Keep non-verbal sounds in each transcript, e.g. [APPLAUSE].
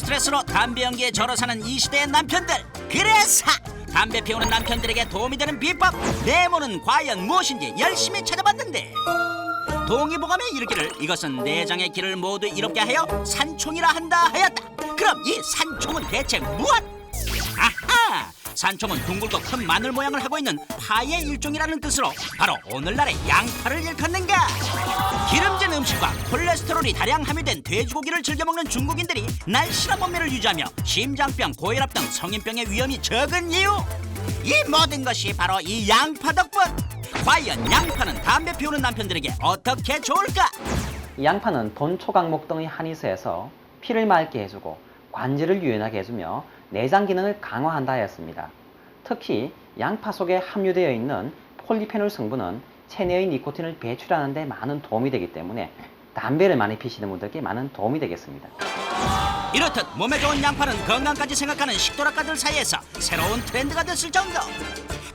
스트레스로 담배 연기에 절어 사는 이 시대의 남편들. 그래서 담배 피우는 남편들에게 도움이 되는 비법. 내모는 과연 무엇인지 열심히 찾아봤는데. 동의보감에 이르기를 이것은 내장의 길을 모두 이롭게 하여 산총이라 한다 하였다. 그럼 이 산총은 대체 무엇? 산총은 둥글고 큰 마늘 모양을 하고 있는 파의 일종이라는 뜻으로 바로 오늘날의 양파를 일컫는가 기름진 음식과 콜레스테롤이 다량 함유된 돼지고기를 즐겨 먹는 중국인들이 날씬한 몸매를 유지하며 심장병, 고혈압 등 성인병의 위험이 적은 이유 이 모든 것이 바로 이 양파 덕분 과연 양파는 담배 피우는 남편들에게 어떻게 좋을까? 이 양파는 돈초 강목 등의 한의소에서 피를 맑게 해주고 관절을 유연하게 해주며 내장 기능을 강화한다 하였습니다. 특히 양파 속에 함유되어 있는 폴리페놀 성분은 체내의 니코틴을 배출하는 데 많은 도움이 되기 때문에 담배를 많이 피시는 분들께 많은 도움이 되겠습니다. 이렇듯 몸에 좋은 양파는 건강까지 생각하는 식도락가들 사이에서 새로운 트렌드가 됐을 정도.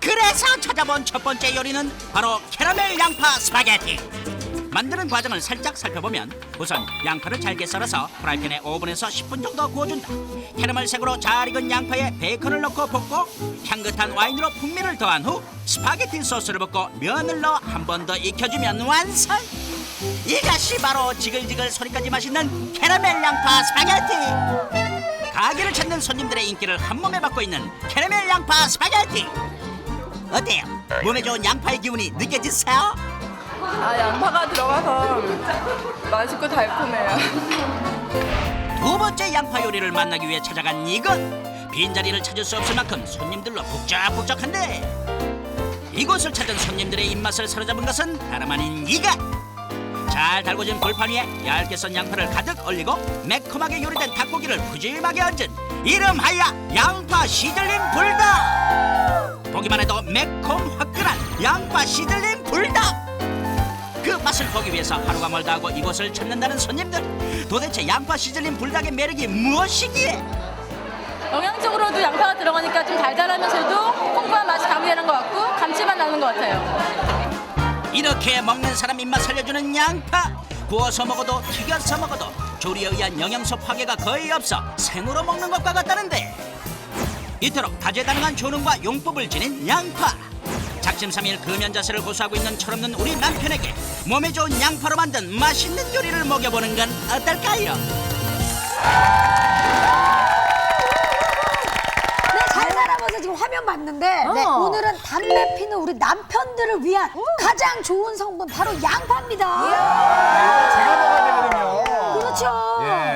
그래서 찾아본 첫 번째 요리는 바로 캐러멜 양파 스파게티. 만드는 과정을 살짝 살펴보면 우선 양파를 잘게 썰어서 프라이팬에 5분에서 10분 정도 구워준다. 캐러멜색으로 잘 익은 양파에 베이컨을 넣고 볶고 향긋한 와인으로 풍미를 더한 후 스파게티 소스를 붓고 면을 넣어 한 번 더 익혀주면 완성. 이것이 바로 지글지글 소리까지 맛있는 캐러멜 양파 스파게티 가게를 찾는 손님들의 인기를 한 몸에 받고 있는 캐러멜 양파 스파게티 어때요? 몸에 좋은 양파의 기운이 느껴지세요? 아 양파가 들어가서 맛있고 달콤해요. 두 번째 양파 요리를 만나기 위해 찾아간 이곳. 빈자리를 찾을 수 없을 만큼 손님들로 북적북적한데 이곳을 찾은 손님들의 입맛을 사로잡은 것은 다름 아닌 이가. 잘 달궈진 불판 위에 얇게 썬 양파를 가득 올리고 매콤하게 요리된 닭고기를 푸짐하게 얹은 이름하여 양파 시들림 불닭. 보기만 해도 매콤 화끈한 양파 시들림 불닭 그 맛을 보기 위해서 하루가 멀다 하고 이곳을 찾는다는 손님들. 도대체 양파 시들림 불닭의 매력이 무엇이기에? 영양적으로도 양파가 들어가니까 좀 달달하면서도 풍부한 맛이 가미되는 것 같고 감칠맛 나는 것 같아요. 이렇게 먹는 사람 입맛 살려주는 양파. 구워서 먹어도 튀겨서 먹어도 조리에 의한 영양소 파괴가 거의 없어 생으로 먹는 것과 같다는데. 이토록 다재다능한 효능과 용법을 지닌 양파 작심삼일 금연 자세를 고수하고 있는 철없는 우리 남편에게 몸에 좋은 양파로 만든 맛있는 요리를 먹여보는 건 어떨까요? 네, 잘 살아보서 지금 화면 봤는데 네, 오늘은 담배 피는 우리 남편들을 위한 가장 좋은 성분 바로 양파입니다. 제가 먹어야 되거든요. 그렇죠.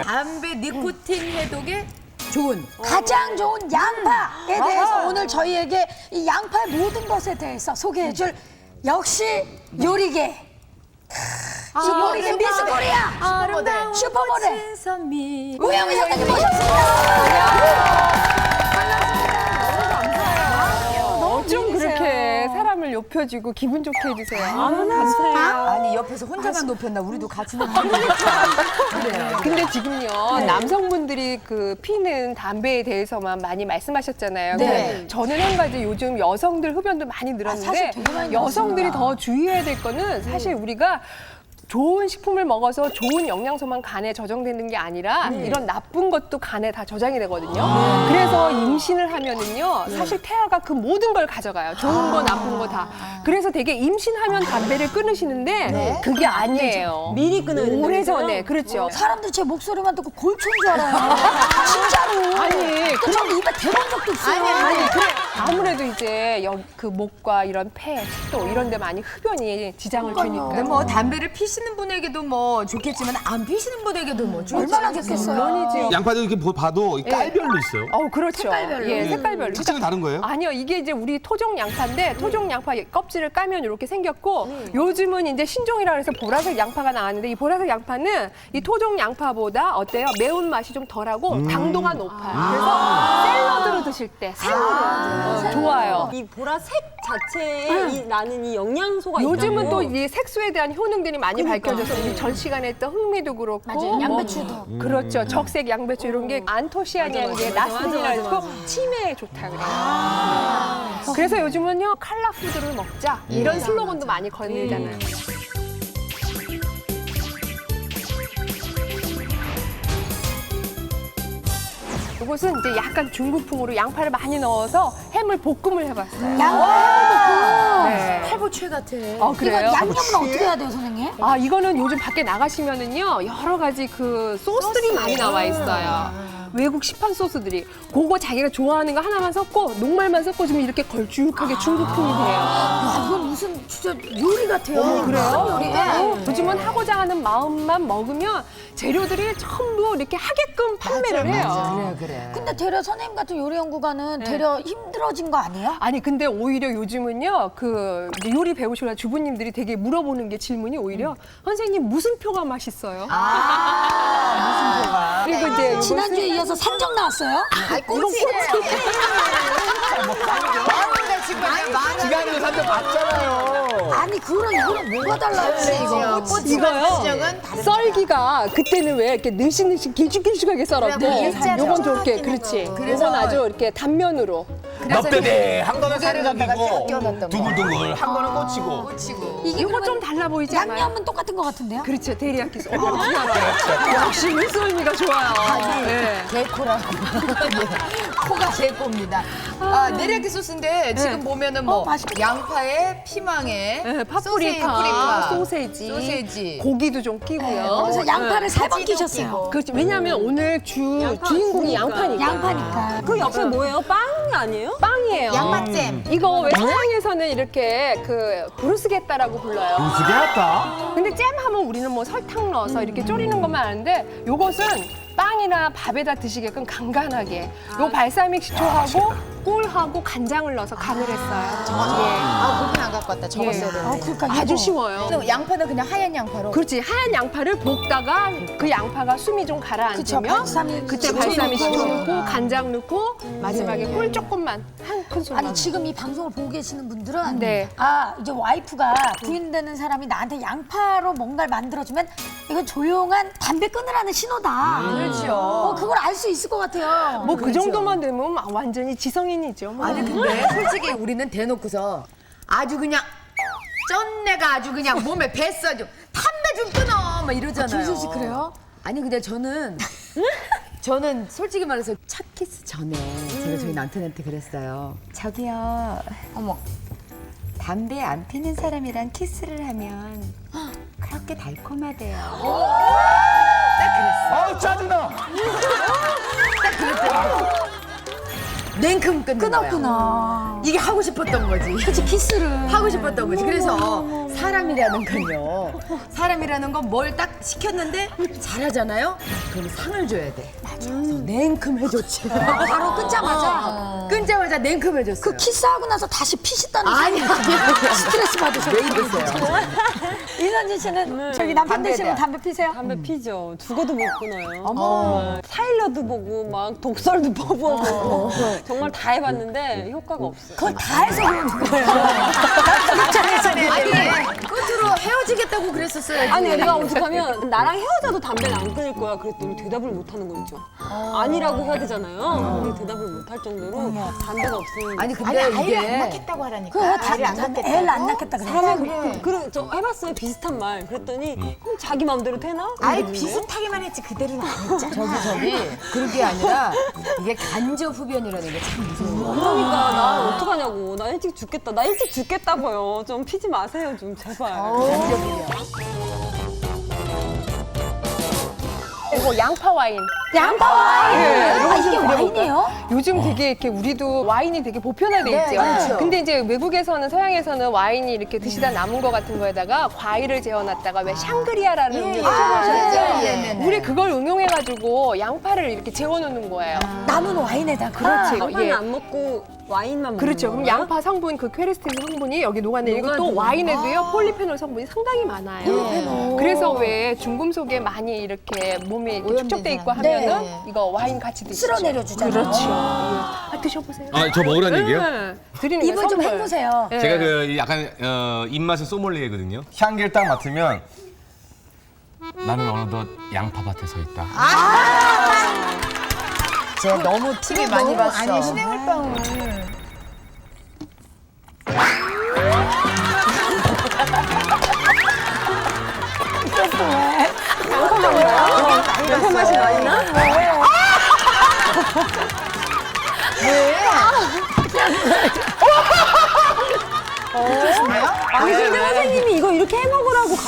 담배 니코틴 해독에 좋은 가장 좋은 양파에 대해서 오늘 저희에게 이 양파의 모든 것에 대해서 소개해줄 역시 요리계. 이 요리계 미스 코리아. 아름다운 슈퍼모델. 우영희 선생님 모셨습니다. 높여주고 기분 좋게 해주세요. 아, 감사해요. 아니 옆에서 혼자만 높였나 우리도 같이 높였나 근데 지금요 남성분들이 그 피는 담배에 대해서만 많이 말씀하셨잖아요. 네. 근데 저는 한 가지 요즘 여성들 흡연도 많이 늘었는데 사실 되게 많이 여성들이 늘었습니다. 더 주의해야 될 거는 사실 우리가 좋은 식품을 먹어서 좋은 영양소만 간에 저장되는 게 아니라 이런 나쁜 것도 간에 다 저장이 되거든요. 그래서 임신을 하면은요, 사실 태아가 그 모든 걸 가져가요. 좋은 거, 나쁜 거 다. 그래서 되게 임신하면 담배를 끊으시는데 그게 아니에요. 미리 끊어야? 오래 전에 그렇죠. 사람들 제 목소리만 듣고 골초인 줄 알아요. [LAUGHS] 진짜로. 아니, 또 저는 입에 대본 적도 없어요. 아니, 그래. 아무래도 이제 여- 그 목과 이런 폐, 식도 이런 데 많이 흡연이 지장을 주니까. 근데 뭐 담배를 피시 는 분에게도 뭐 좋겠지만 안 피시는 분에게도 뭐 좋지 얼마나 좋겠어요. 물론이죠. 양파도 이렇게 보- 봐도 이 깔별로 있어요. 어, 그렇죠. 색깔별로. 예, 색깔별로. 특징이 다른 거예요? 아니요, 이게 이제 우리 토종 양파인데 토종 양파 껍질을 까면 이렇게 생겼고 요즘은 이제 신종이라 그래서 보라색 양파가 나왔는데 이 보라색 양파는 이 토종 양파보다 어때요? 매운 맛이 좀 덜하고 당도가 높아요. 그래서 샐러드로 드실 때 생으로 좋아요. 이 보라색 자체에 이, 나는 이 영양소가 요즘은. 또 이 색소에 대한 효능들이 많이 밝혀져서 우리 전 시간에 했던 흥미도 그렇고. 맞아요. 뭐 양배추도. 그렇죠. 적색 양배추 이런 게 안토시아닌이라는 게 나스틴이라 해서 치매에 좋다 그래요. 그래서 요즘은요 칼라 푸드를 먹자. 이런 슬로건도 많이 걸리잖아요. 이것은 이제 약간 중국풍으로 양파를 많이 넣어서 해물 볶음을 해봤어요. 양파 네. 탈보채 같아. 어, 이거 그래요? 양념은 어떻게 해야 돼요, 선생님? 아, 이거는 요즘 밖에 나가시면은요, 여러 가지 그 소스들이 많이 나와 있어요. 외국 시판 소스들이. 그거 자기가 좋아하는 거 하나만 섞고, 녹말만 섞어주면 이렇게 걸쭉하게 중국풍이 돼요. 야, 이건 무슨 진짜 요리 같아요. 어, 그래요? 요리. 어, 요즘은 하고자 하는 마음만 먹으면 재료들이 전부 이렇게 하게끔 판매를 해요. 그래 그래. 근데 되려 선생님 같은 요리 연구가는 되려 힘들어진 거 아니에요? 아니 근데 오히려 요즘은요 그 이제 요리 배우시는 주부님들이 되게 물어보는 게 질문이 오히려 선생님 무슨 표가 맛있어요? 아 무슨 표가? 그리고 이제 지난주에 이 어서 산적 나왔어요? 아이 꼬치. 마음을 지금 많이 지난주에 산적 봤잖아요. 아니 그거랑 이거랑 뭐가 달라요? 이거 이거요? 썰기가 그때는 왜 이렇게 늘씬늘씬 길쭉길쭉하게 썰었고 그래, 요건 저렇게 그렇지. 요건 아주 이렇게 단면으로 넙대대 한 거는 살이 거. 두글두글 한 거는 꽂히고. 꼬치고. 이게 요거 그러면 좀 달라 보이지 않아요? 양념은 똑같은 것 같은데요? 그렇죠 데리야끼 소스 어, 어떻게 알아요? 역시 물소미가 좋아요 네. 개코라고. [LAUGHS] 코가 개코입니다. 아, 내리야끼 소스인데 지금 보면은 뭐 어. 양파에 피망에 네, 파프리카, 소세지, 파프리카, 소세지, 소세지. 고기도 좀 끼고요. 그래서 양파를 세 번 끼셨어요. 그렇지. 왜냐하면 오늘 주 주인공이 양파니까. 양파니까. 그 옆에 뭐예요? 빵 아니에요? 빵이에요. 양파잼. 이거 왜 서양에서는 이렇게 그 브루스게따라고 불러요. 무수게 했다. 근데 잼 하면 우리는 뭐 설탕 넣어서 이렇게 졸이는 것만 아는데 요것은 빵이나 밥에다 드시게끔 간간하게 요 발사믹 식초하고 꿀하고 간장을 넣어서 간을 했어요. 아, 그렇게 안 갖고 왔다. 적었어야 예. 되는데. 그러니까 예. 아주 이거. 쉬워요. 양파는 그냥 하얀 양파로. 그렇지 하얀 양파를 볶다가 그 양파가 숨이 좀 그쵸, 가라앉으면 발사믹 그때 식초 발사믹 넣고. 식초 넣고 간장 넣고 마지막에 꿀 조금만 한 큰술 아니 지금 이 방송을 보고 계시는 분들은 네. 아 이제 와이프가 부인 되는 사람이 나한테 양파로 뭔가를 만들어주면 이건 조용한 담배 끊으라는 신호다. 그렇죠. 어 그걸 알 수 있을 것 같아요. 뭐 그 정도만 되면 완전히 지성인이죠. 뭐. 아니 근데 솔직히 우리는 대놓고서 아주 그냥 쩐내가 아주 그냥 몸에 뱄어 좀 담배 좀 끊어 막 이러잖아요. 김수 씨 그래요? 아니 근데 저는 저는 솔직히 말해서 첫 키스 전에 제가 저희 남편한테 그랬어요. 저기요, 어머 담배 안 피는 사람이랑 키스를 하면 그렇게 달콤하대요. 딱 그랬어. 아 짜증나. 냉큼 끊는 거야. 끊었구나. 이게 하고 싶었던 거지. 그치 키스를 하고 싶었던 거지. 그래서 사람이라는 건요. 사람이라는 건 뭘 딱 시켰는데 잘하잖아요. 그럼 상을 줘야 돼. 맞아. 냉큼 해줬지. 바로 끊자마자 끊자마자 냉큼 해줬어요. 그 키스하고 나서 다시 피셨다는 아니. [LAUGHS] 스트레스 받으셨어요. 왜 이러세요? [LAUGHS] 이선진 씨는 저기 남편 되시면 대한- 담배 피세요? 담배 피죠. 죽어도 못 끊어요. 어머. 타일러도 보고 막 독설도 퍼부어보고 [LAUGHS] 정말 다 해봤는데 효과가 없어요. 그걸 다 해서 그러는 거예요. 아니, 끝으로 헤어지겠다고 그랬었어요. 아니 내가 오죽하면 나랑 헤어져도 담배를 안 끊을 거야 그랬더니 대답을 못 하는 거 있죠. 아니라고 해야 되잖아요. 근데 대답을 못 할 정도로 담배가 없으면 아니, 근데 이게 했다고 하라니까. 그거 다 애를 안 낳겠다 그래. 사람이 그, 그, 저 해봤어요 비슷한 말 그랬더니 그럼 자기 마음대로 되나? 아예? 비슷하게만 했지 그대로는 안 했잖아. 저기 저기 그런 게 아니라 이게 간접 흡연이라는 게 참 무서워. 그러니까 나 어떡하냐고 나 일찍 죽겠다 나 일찍 죽겠다고요 좀 피지 마세요 좀 제발 이거 양파 와인. 양파 와인. 네, 아 이게 와인이에요? 요즘 되게 이렇게 우리도 와인이 되게 보편화돼 있죠. 그렇죠. 근데 이제 외국에서는 서양에서는 와인이 이렇게 드시다 남은 거 같은 거에다가 과일을 재워놨다가 왜 샹그리아라는 음료 드셔보셨죠? 예, 예, 네, 네. 우리 그걸 응용해가지고 양파를 이렇게 재워놓는 거예요. 남은 와인에다가. 그렇지. 양파는 예. 안 먹고 와인만 먹는 그렇죠. 그럼? 양파 성분 그 퀘르스틴 성분이 여기 녹아내리고 또 녹아내리고. 와인에도요 폴리페놀 성분이 상당히 많아요. 그래서 왜 중금속에 많이 이렇게 몸에 이렇게 축적돼 있고 하면은 네. 이거 와인 같이 드시죠. 쓸어내려 주잖아요. 그렇죠. 아, 드셔보세요. 아 저 먹으란 얘기예요? 네. 드리는 입을 좀 선물. 해보세요. 네. 제가 그 약간 어, 입맛은 소믈리에거든요. 향기를 딱 맡으면 나는 어느덧 양파밭에 서 있다. 쟤 너무 TV 많이 봤어. 아니 시내물방울. 양파 맛이 많이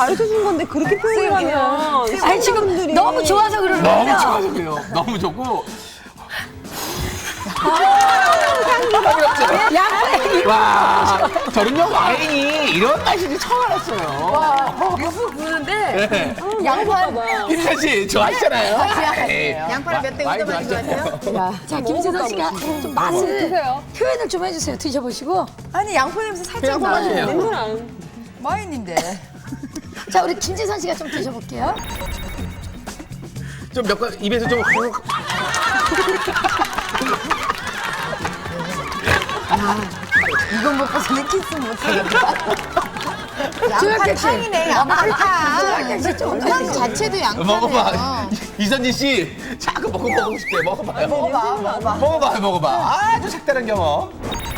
가르쳐 준 건데 그렇게 표현을 하면 아니 지금 너무 좋아서 그러는 너무 좋아서 그래요. 너무 좋고 양파에 와, 저는요 와인이 이런 맛인지 처음 알았어요. 유부 부는데 양파 김선 씨 좋아하시잖아요. 양파를 몇대 와인 좋아하시잖아요. 좋아하세요? 자 김세선 씨가 좀 맛을 드세요. 표현을 좀 해주세요. 드셔보시고. 아니 양파 냄새 살짝 그냥 맛이에요. 나요. 냄새 안. 와인인데. 자 우리 김재선 씨가 좀 드셔볼게요. 좀몇번 입에서 좀 훅. 이건 먹고서는 키스 못하겠다. 씨. 양파탕. 좀향 자체도 양파네요. 먹어봐. 이선진 씨, 자꾸 먹고 먹고 싶대. 먹어봐요. 먹어봐, 먹어봐. 먹어봐, 먹어봐. 아주 색다른 경험.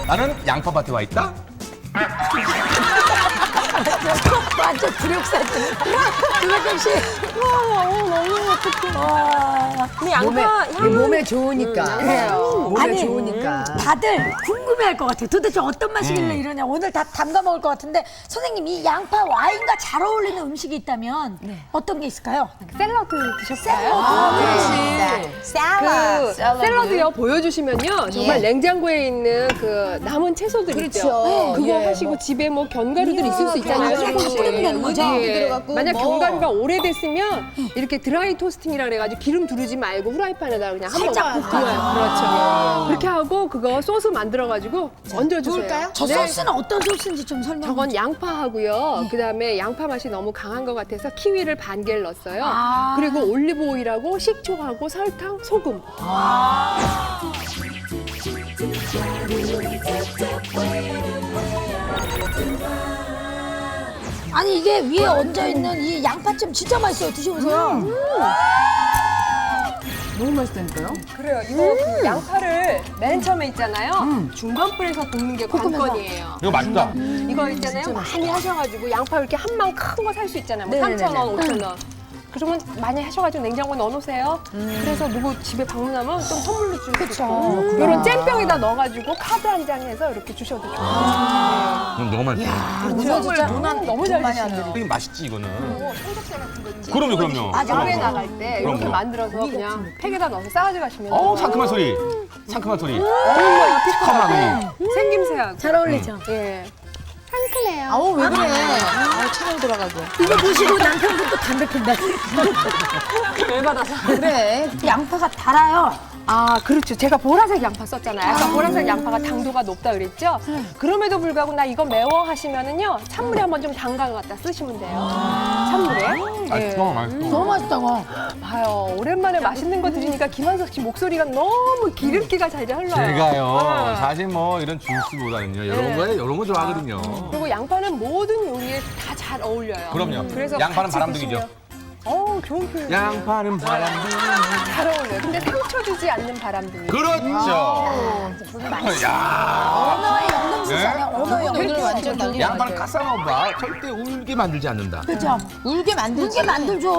나는 양파밭에 와 있다. 완전 굴욕사진. 조약객 씨. 와, 어, 너무 어떡해. 와. 근데 몸에, 양파 향은 몸에 좋으니까. 그래요. 몸에 아니, 좋으니까. 다들 궁금해할 것 같아요. 도대체 어떤 맛이길래 이러냐. 오늘 다 담가 먹을 것 같은데 선생님 이 양파 와인과 잘 어울리는 음식이 있다면 어떤 게 있을까요? 샐러드 드셨어요? 아, 그렇지. 그 샐러드. 샐러드요 보여주시면요 정말 예. 냉장고에 있는 그 남은 채소들 있죠 그렇죠. 그거 예, 하시고 집에 뭐 견과류들 있을 수 있잖아요 그냥 다 조금씩. 뿌리면 되는 거죠? 예. 만약 뭐. 견과류가 오래됐으면 이렇게 드라이 토스팅이라 그래가지고 기름 두르지 말고 후라이팬에다 그냥 살짝 한번 볶아요. 그렇죠 그렇게 하고 그거 소스 만들어가지고 얹어주세요 구울까요? 저 네. 소스는 어떤 소스인지 좀 설명. 저건 양파하고요. 그다음에 양파 맛이 너무 강한 것 같아서 키위를 반 개를 넣었어요. 아. 그리고 올리브 오일하고 식초하고 설탕, 소금. 아니 이게 위에 얹어 있는 이 양파찜 진짜 맛있어요. 드셔보세요. 너무 맛있다니까요? 그래요. 이거 그 양파를 맨 처음에 있잖아요. 중간 불에서 볶는 게 관건이에요. 이거 맛있다. 이거 있잖아요. 많이 하셔가지고 양파 이렇게 한 망 큰 거 살 수 있잖아요. 뭐 네네네네. 3,000원, 5,000원. 그러면 많이 하셔가지고 냉장고에 넣어놓으세요. 그래서 누구 집에 방문하면 좀 선물로 줄수 있고. 이런 잼병에다 넣어가지고 카드 한 장 해서 이렇게 주셔도 좋아요. 이건 너무 맛있다. 선물 돈 너무 잘 주시네요. 이게 맛있지 이거는. 삼겹살 같은 거 있지. 그럼요, 그럼요. 맞아. 야외 나갈 때 이렇게 그럼요. 만들어서 그냥 팩에다 넣어서 싸가지고 가시면 어 상큼한 소리. 상큼한 소리. 어, 시커마미. 생김새하고 잘 어울리죠? 예 상큼해요. 아우, 왜 그래. 아우, 차로 돌아가고. 이거 보시고 남편분도 담배 핀다. [LAUGHS] 열 받아서. 그래. 양파가 달아요. 아 그렇죠. 제가 보라색 양파 썼잖아요. 아까 보라색 양파가 당도가 높다 그랬죠. 그럼에도 불구하고 나 이거 매워 하시면은요 찬물에 한번 좀 담가 갖다 쓰시면 돼요. 찬물에. 예. 맛있어, 맛있어. 너무 맛있다고. 봐요. 오랜만에 맛있는 거 들으니까 김한석 씨 목소리가 너무 기름기가 잘 흘러요. 제가요 네. 사실 뭐 이런 주스보다는요 이런 네. 거에 이런 거 좋아하거든요. 그리고 양파는 모든 요리에 다 잘 어울려요. 그럼요. 그래서 양파는 같이 바람둥이죠. 드시면- 어우 좋은 표현. 양파는 바람. 잘 어울려요. 근데 상처 주지 않는 바람둥이. 그렇죠. 야. 언어의 영동수잖아요. 언어의 오늘 영동수. 완전 난리 양파는 카사노바 절대 울게 만들지 않는다. 그죠? 울게 만들지. 울게 만들죠.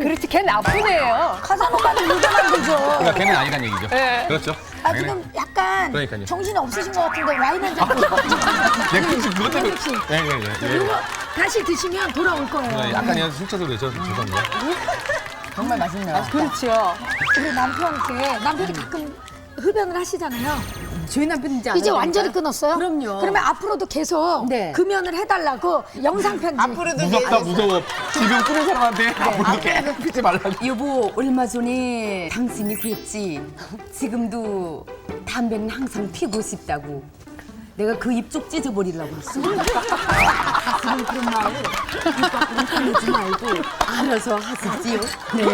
그렇지, 걔 나쁜 애예요. 카사노바는 울게 만들죠. 그러니까 걔는 아니란 얘기죠. 네. 그렇죠. 아 지금 약간 그러니까요. 정신이 없으신 것 같은데 와인 한 잔 네, 그렇지. 그것 때문에. 예, 예, 예. 예. 다시 드시면 돌아올 거예요. 네, 약간 이런 술쳐도 되죠. 죄송합니다. [LAUGHS] 정말 맛있네요. 그렇죠. 우리 남편께 남편이 가끔 흡연을 하시잖아요. 저희 남편인지 안 이제. 완전히 끊었어요? 그럼요. 그러면 앞으로도 계속 네. 금연을 해달라고 영상 편지. 앞으로도 무섭다, 이제- 무서워. 지금 끊은 사람한테 앞으로도 계속 피지 말라고. 여보 얼마 전에 당신이 그랬지 지금도 담배는 항상 피고 싶다고 내가 그 입 쪽 찢어버리려고 했어. 가슴은 그런 마음을 입 밖으로 꺼내지 말고 알아서 하시지요. 네